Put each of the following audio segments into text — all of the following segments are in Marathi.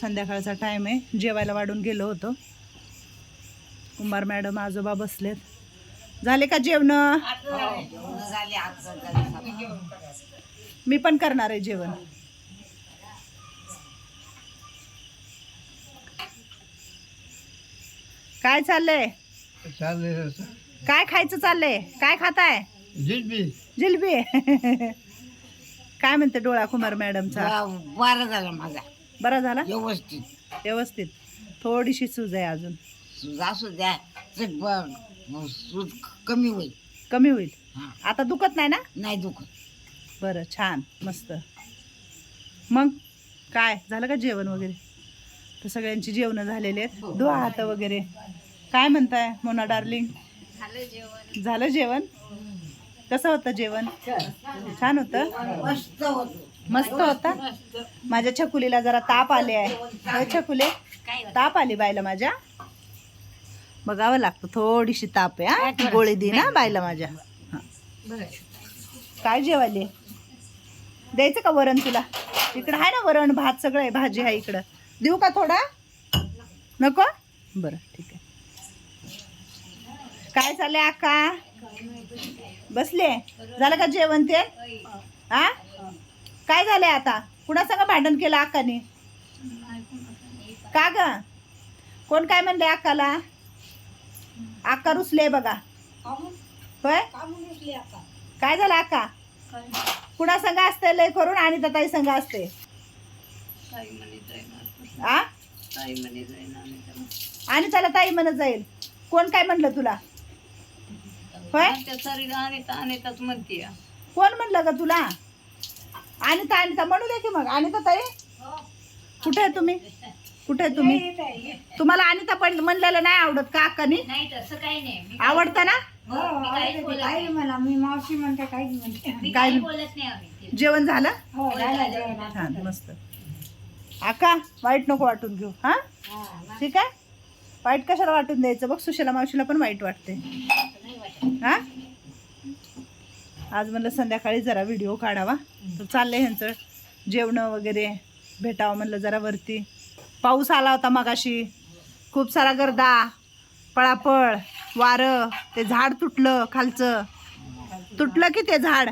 संध्याकाळचा टाईम आहे. जेवायला वाढून गेलो होतो. कुंभार मॅडम आजोबा बसलेत. झाले का जेवण? मी पण करणार आहे जेवण. काय चाललंय? काय खायचं चाललंय? काय खाताय? जिलबी. जिलबी. काय म्हणते डोळा कुमार मॅडमचा बारा झाला माझा. बरा झाला? व्यवस्थित. व्यवस्थित. थोडीशी सूज आहे अजून. सूज असू द्या ब- सूज कमी होईल. कमी होईल. हा. आता दुखत नाही ना? नाही दुखत. बरं छान. मस्त. मग काय? झालं का जेवण वगैरे? तर सगळ्यांची जेवणं झालेली आहेत. धुवा हात वगैरे. काय म्हणताय मोना डार्लिंग? झालं जेवण. कसं होतं जेवण? छान होतं? मस्त होत. मस्त होता. माझ्या छकुलीला जरा ताप आले आहे. छकुले? ताप आली बायला माझ्या? बघावं लागतं. थोडीशी ताप आहे हा? गोळी दे ना बायला माझ्या. काय जेवायले? द्यायचं का वरण तुला? इकडं आहे ना वरण भात सगळं आहे भाजी आहे इकडं. देऊ का थोडा? नको? बरं ठीक आहे. काय चाललंय आका? बसले? झालं का जेवण ते? हा काय झालंय आता? कुणा संग भांडण केलं अक्काने? का ग? कोण काय म्हणले अक्काला? अक्का रुसले बघा. होय? काय झालं अक्का? कुणा संघ असते लय करून आणि तर ताई संघ असते आ? आणि त्याला ताई म्हणत जाईल. कोण काय म्हणलं तुला? होय? म्हणते कोण म्हणलं ग तुला? अनिता अनिता म्हणू दे की मग. अनिता ताई कुठे आहे तुम्ही? कुठे आहे तुम्ही? तुम्हाला अनिता पण म्हणलेलं नाही आवडत का अक्कानी नाही तसं काही नाही. आवडतं ना? मी काहीच बोलत नाही. मला मी मावशी म्हणते काहीच म्हणते. मी काय- काही बोलत नाही आम्ही जेवण झालं? हो झालं जेवण. छान मस्त. आका वाईट नको वाटून घेऊ हा? ठीक आहे? वाईट कशाला वाटून द्यायचं? बघ सुशला मावशीला पण वाईट वाटते. हा? आज म्हणलं संध्याकाळी जरा व्हिडिओ काढावा. तर चाललंय ह्यांचं जेवणं वगैरे भेटावं म्हणलं जरा वरती. पाऊस आला होता मगाशी. खूप सारा गर्दा पळापळ वारं ते झाड तुटलं खालचं. तुटलं की ते झाड?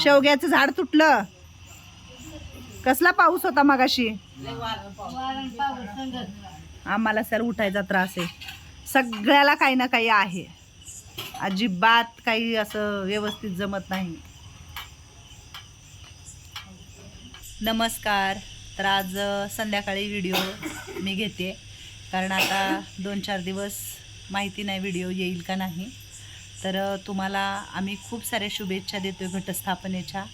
शेवग्याचं झाड तुटलं. कसला पाऊस होता मगाशी? आम्हाला सर उठायचा त्रास आहे. सगळ्याला काही ना काही आहे. अजिबात काही असं व्यवस्थित जमत नाही. नमस्कार. तर आज संध्याकाळी व्हिडिओ मी घेते. कारण आता दोन चार दिवस माहिती नाही व्हिडिओ येईल का नाही. तर तुम्हाला आम्ही खूप साऱ्या शुभेच्छा देतो आहे घटस्थापनेच्या.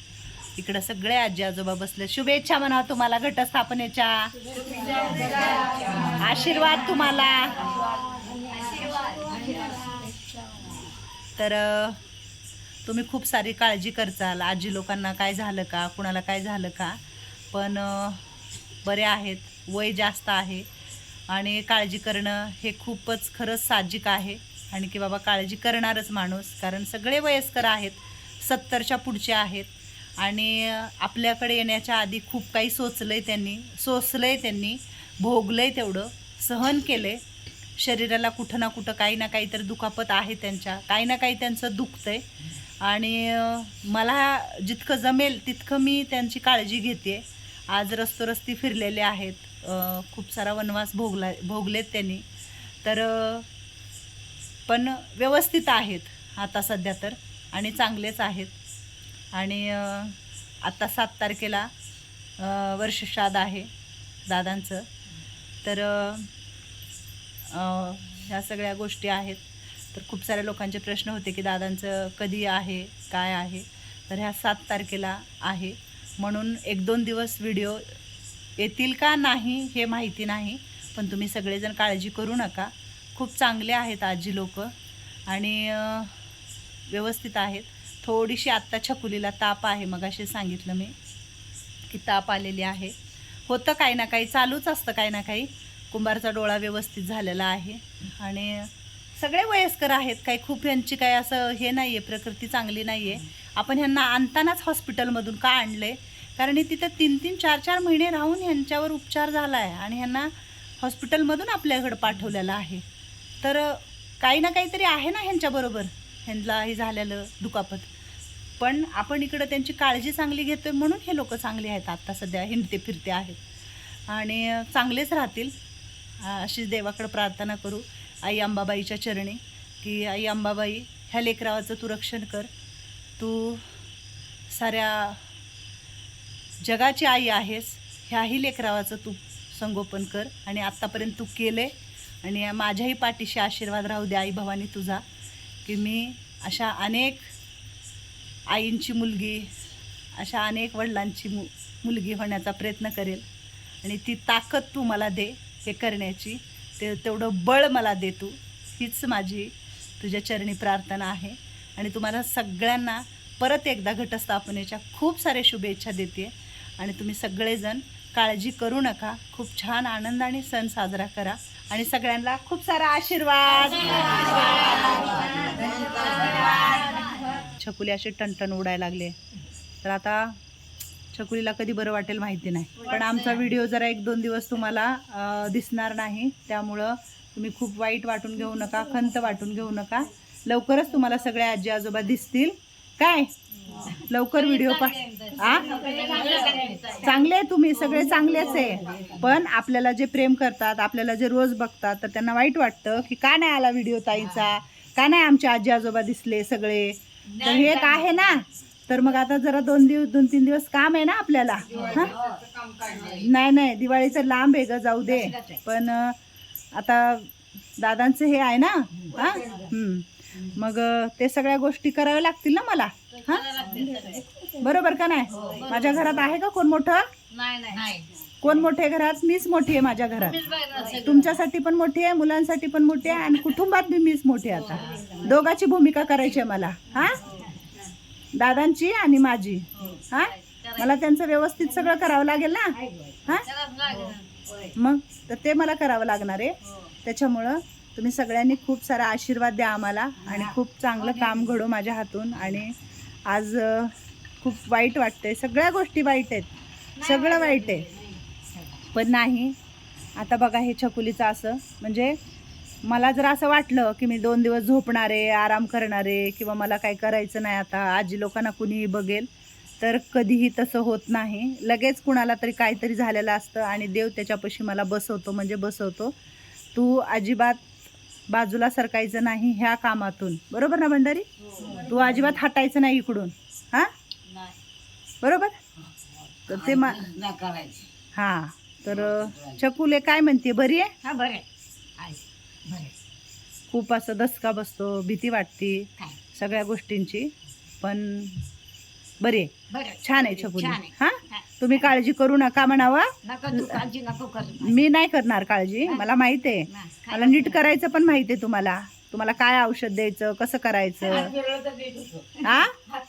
इकडं सगळे आजी आजोबा बसले. शुभेच्छा म्हणा तुम्हाला घटस्थापनेच्या. आशीर्वाद तुम्हाला. तर तुम्ही खूप सारी काळजी करचाल. आजी लोकांना काय झालं का? कुणाला काय झालं का? पण बरे आहेत. वय जास्त आहे. आणि काळजी करणं हे खूपच खरंच साहजिक आहे. आणि की बाबा काळजी करणारच माणूस. कारण सगळे वयस्कर आहेत. सत्तरच्या पुढचे आहेत. आणि आपल्याकडे येण्याच्या आधी खूप काही सोचलं आहे त्यांनी. सोसलं आहे त्यांनी. भोगलं आहे तेवढं. सहन केलं आहे शरीराला कुठं ना कुठं काही ना काही तर दुखापत आहे त्यांच्या. काही ना काही त्यांचं दुखतं आहे आणि मला जितकं जमेल तितकं मी त्यांची काळजी घेते. आज रस्तोरस्ती फिरलेले आहेत. खूप सारा वनवास भोगला भोगलेत त्यांनी. तर पण व्यवस्थित आहेत आता सध्या तर आणि चांगलेच आहेत. आणि आत्ता सात तारखेला अ, वर्षश्राद्ध आहे दादांचं. तर ह्या सगळ्या गोष्टी आहेत. तर खूप साऱ्या लोकांचे प्रश्न होते की दादांचं कधी आहे काय आहे? तर ह्या सात तारखेला आहे. म्हणून एक दोन दिवस व्हिडिओ येतील का नाही हे माहिती नाही पण तुम्ही सगळेजण काळजी करू नका. खूप चांगले आहेत आजी लोक आणि व्यवस्थित आहेत. थोडीशी आत्ता छकुलीला ताप आहे मग असे सांगितलं मी की ताप आलेली आहे. होतं काही ना काही चालूच असतं काही ना काही. कुंभारचा डोळा व्यवस्थित झालेला आहे. आणि सगळे वयस्कर आहेत काही खूप यांची काय असं हे नाही आहे प्रकृती चांगली नाही आहे आपण ह्यांना आणतानाच हॉस्पिटलमधून का आणलं? आहे कारण तिथं तीन तीन चार चार महिने राहून ह्यांच्यावर उपचार झाला आहे आणि ह्यांना हॉस्पिटलमधून आपल्याकडं पाठवलेलं आहे. तर काही ना काहीतरी आहे ना ह्यांच्याबरोबर ह्यांना हे झालेलं दुखापत. पण आपण इकडं त्यांची काळजी चांगली घेतोय म्हणून हे लोक चांगले आहेत. आत्ता सध्या हिंडते फिरते आहेत. आणि चांगलेच राहतील. अशीच देवाकडं प्रार्थना करू. आई अंबाबाईच्या चरणी की आई अंबाबाई ह्या लेकरावाचं तू रक्षण कर. तू साऱ्या जगाची आई आहेस ह्याही लेकरावाचं तू संगोपन कर. आणि आत्तापर्यंत तू केले आणि माझ्याही पाठीशी आशीर्वाद राहू दे आई भवानी तुझा की मी अशा अनेक आईंची मुलगी अशा अनेक वडिलांची मु मुलगी होण्याचा प्रयत्न करेल. आणि ती ताकद तू मला दे. हे करण्याची. ते तेवढं बळ मला दे तू. हीच माझी तुझ्या चरणी प्रार्थना आहे. आणि तुम्हाला सगळ्यांना परत एकदा घटस्थापनेच्या खूप साऱ्या शुभेच्छा देते आणि तुम्ही सगळेजण काळजी करू नका. खूप छान आनंदाने सण साजरा करा. आणि सगळ्यांना खूप सारा आशीर्वाद. छकुली असे टणटण उडायला लागले. तर आता छकुलीला कधी बरं वाटेल माहिती नाही. पण आमचा व्हिडिओ जरा एक दोन दिवस तुम्हाला दिसणार नाही. त्यामुळं तुम्ही खूप वाईट वाटून घेऊ नका खंत वाटून घेऊ नका. लवकरच तुम्हाला सगळे आजी आजोबा दिसतील. काय? लवकर व्हिडिओ पा चांगले आहे तुम्ही सगळे चांगलेच आहे. पण आपल्याला जे प्रेम करतात आपल्याला जे रोज बघतात तर त्यांना वाईट वाटतं की का नाही आला व्हिडिओ ताईचा? का नाही आमचे आजी आजोबा दिसले सगळे? तर हे एक आहे ना. तर मग आता जरा दोन दिवस दोन तीन दिवस काम आहे ना आपल्याला हा? नाही नाही दिवाळी तर लांब आहे ग जाऊ दे. पण आता दादांचं हे आहे ना हा. मग ते सगळ्या गोष्टी कराव्या लागतील ना मला हा? बरोबर का नाही? माझ्या घरात आहे का कोण मोठं? नाही नाही. कोण मोठे आहे घरात? मीच मोठी आहे माझ्या घरात. तुमच्यासाठी पण मोठी आहे मुलांसाठी पण मोठी आहे आणि कुटुंबात बी मीच मोठी आहे आता. दोघाची भूमिका करायची आहे मला हा? दादांची आणि माझी. हा. मला त्यांचं व्यवस्थित सगळं करावं लागेल ना? हा? लागेल. मग? तर ते मला करावं लागणार आहे. त्याच्यामुळं तुम्ही सगळ्यांनी खूप सारा आशीर्वाद द्या आम्हाला आणि खूप चांगलं काम घडो माझ्या हातून आणि आज खूप वाईट वाटतंय. सगळ्या गोष्टी वाईट आहेत. सगळं वाईट आहे. पण नाही. आता बघा हे छकुलीचं असं. म्हणजे मला जर असं वाटलं की मी दोन दिवस झोपणारे आराम करणारे किंवा मला काही करायचं नाही आता आजी लोकांना कुणीही बघेल तर कधीही तसं होत नाही. लगेच कुणाला तरी काहीतरी झालेलं असतं आणि देव त्याच्यापाशी मला बसवतो म्हणजे बसवतो. तू अजिबात बाजूला सरकायचं नाही ह्या कामातून. बरोबर ना भंडारी? तू अजिबात हटायचं नाही इकडून. हां. बरोबर? तर ते मा हां. तर चकुले काय म्हणते? बरी आहे? हा बरे खूप असं दसका बसतो भीती वाटते सगळ्या गोष्टींची. पण बरी छान आहे आहे. हां. तुम्ही काळजी करू नका म्हणावं. मी नाही करणार काळजी. मला माहिती आहे. मला नीट करायचं पण माहिती आहे तुम्हाला. तुम्हाला काय औषध द्यायचं कसं करायचं? हा? हात.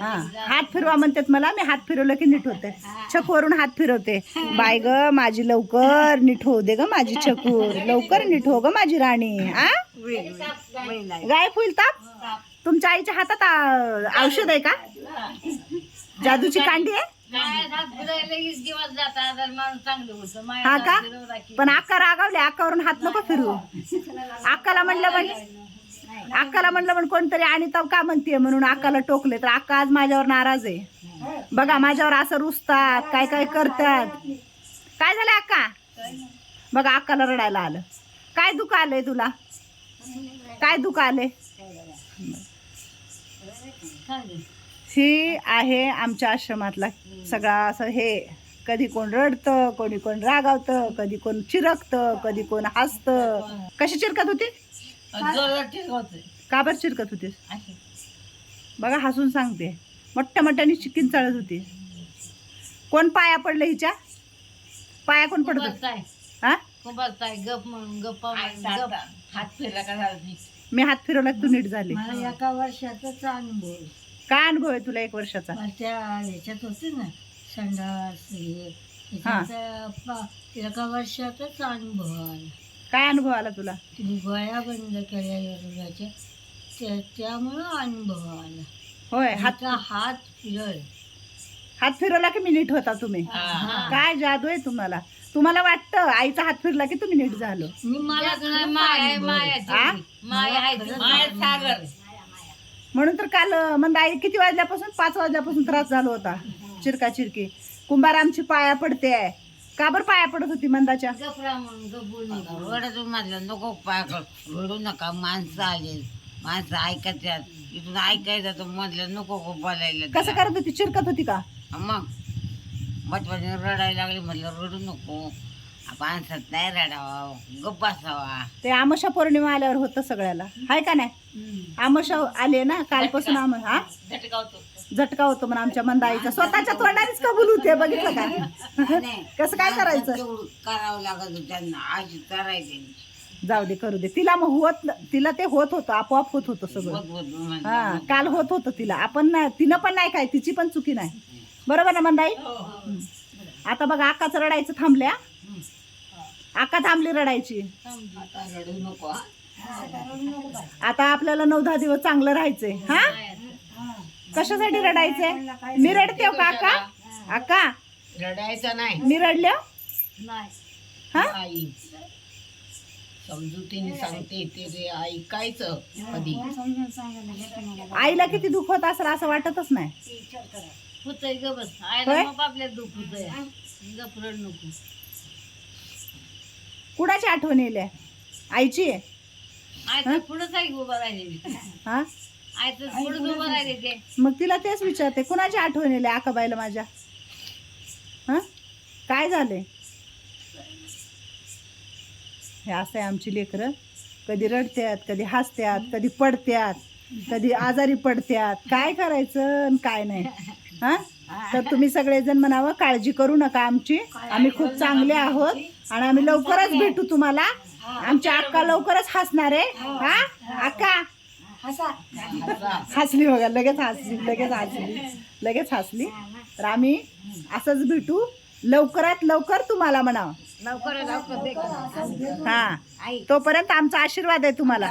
हा. फिरवा म्हणतात मला मी हात फिरवलं की नीट होते. छकूवरून हात फिरवते. बाय ग माझी लवकर नीट होऊ दे ग माझी छकूर. लवकर नीट हो ग माझी राणी. आ? गाय फुल ताप? तुमच्या आईच्या हातात औषध आहे का? जादूची कांडी आहे? हा का? पण अक्का रागावले अक्कावरून हात नको फिरू. अक्काला म्हणलं पण अक्काला म्हणलं पण कोणतरी आणि तर का म्हणते म्हणून अक्काला टोकले. तर अक्का आज माझ्यावर नाराज आहे. बघा माझ्यावर असं रुसतात काय काय करतात. काय झालं अक्का? बघा अक्काला रडायला आलं. काय दुःख आलंय तुला? काय दुःख आलंय? ही आहे आमच्या आश्रमातला सगळा असं हे. कधी कोण रडतं कोणी कोण रागावतं कधी कोण चिरकतं कधी कोण हसतं. कशी चिरकत होती? का बरं चिरकत होतीस? बघा हसून सांगते. मोठ्या मोठ्याने चिकीन चालत होती. कोण पाया पडलं हिच्या? पाया कोण पडत होतं? हा? गप गप हात फिरला का झालं मी हात फिरवला तू नीट झाली. मला एका वर्षाचाच अनुभव आहे. काय अनुभव आहे तुला एक वर्षाचा? त्या ह्याच्यात होते ना संडास हे. एका वर्षाचाच अनुभव आला. काय अनुभव आला तुला? गोळ्या बंद केल्या योगाच्या त्या त्यामुळं अनुभव आला. होय हात हात फिरल हात फिरवला की मी नीट होता तुम्ही? काय जादू आहे तुम्हाला? तुम्हाला वाटतं आईचा हात फिरला की तुम्ही नीट झालो? मी मला आहे, हा? आहे. म्हणून तर काल अं, मंद आई किती वाजल्यापासून? पाच वाजल्यापासून त्रास झाला होता. चिरका चिरकी कुंभार आमची पाया पडते. का बरं पाया पडत होती मंदाच्या? गपरा म्हणून नका. रडत म्हटलं नको पाय रडू नका माणसं आले माणसं ऐकतात इथून ऐकायचं तर म्हटलं नको गो बोलायला कसं करत होती? चिरकत होती का? मग? बचपन रडायला लागले म्हटलं रडू नको. माणसात नाही रडावा. गप्प बसावा. ते आमोशा पौर्णिमा आल्यावर होतं सगळ्याला. हाय का नाही? आमोशा आले ना कालपासून आम हा? झटका होतो म्हणून आमच्या मंदाईचा. स्वतःच्या तोंडानेच कबूल होते बघितलं का. कसं काय करायचं? करावं लागत त्यांना आजी करायचे जाऊ दे करू दे. तिला मग होत तिला ते होत होतं आपोआप होत होतं सगळं. हा काल होत होतं तिला. आपण नाही तिनं पण नाही काय तिची पण चुकी नाही. बरोबर ना मंदाई? हम्म. आता बघा आकाच रडायचं थांबल्या. आका थांबली रडायची. हा. आता आपल्याला नऊ दहा दिवस चांगलं राहायचंय हा? कशासाठी रडायचंय? मी रडते हो का आका आका रडायचं नाही. मी रडले? हो? हा समजुतीने सांगते ते ऐकायचं कधी. आईला किती दुःख होत असेल असं वाटतच नाही. होतंय ग बस. होय? आयला मग आपल्या दुःख होतंय. गप रड नको. कुणाची आठवण येईल आईची? आयचं पुढंच आहे उभं राहिलेली. हा? मग तिला तेच विचारते कुणाची आठवण येईल आकाबाईला माझ्या? हा? काय झाले हे असं आहे आमची लेकरं. कधी रडत्यात कधी हसत्यात कधी पडत्यात कधी आजारी पडत्यात. काय करायचं आणि काय नाही. हा? तर तुम्ही सगळेजण म्हणावं काळजी करू नका आमची. आम्ही खूप चांगले आहोत आणि आम्ही लवकरच भेटू तुम्हाला. आमची अक्का लवकरच हसणार आहे. हा? अक्का हसली बघा लगेच हसली लगेच हसली लगेच हसली. तर आम्ही असंच भेटू. लवकरात लवकर तुम्हाला म्हणावं. लवकर हा. तोपर्यंत आमचा आशीर्वाद आहे तुम्हाला.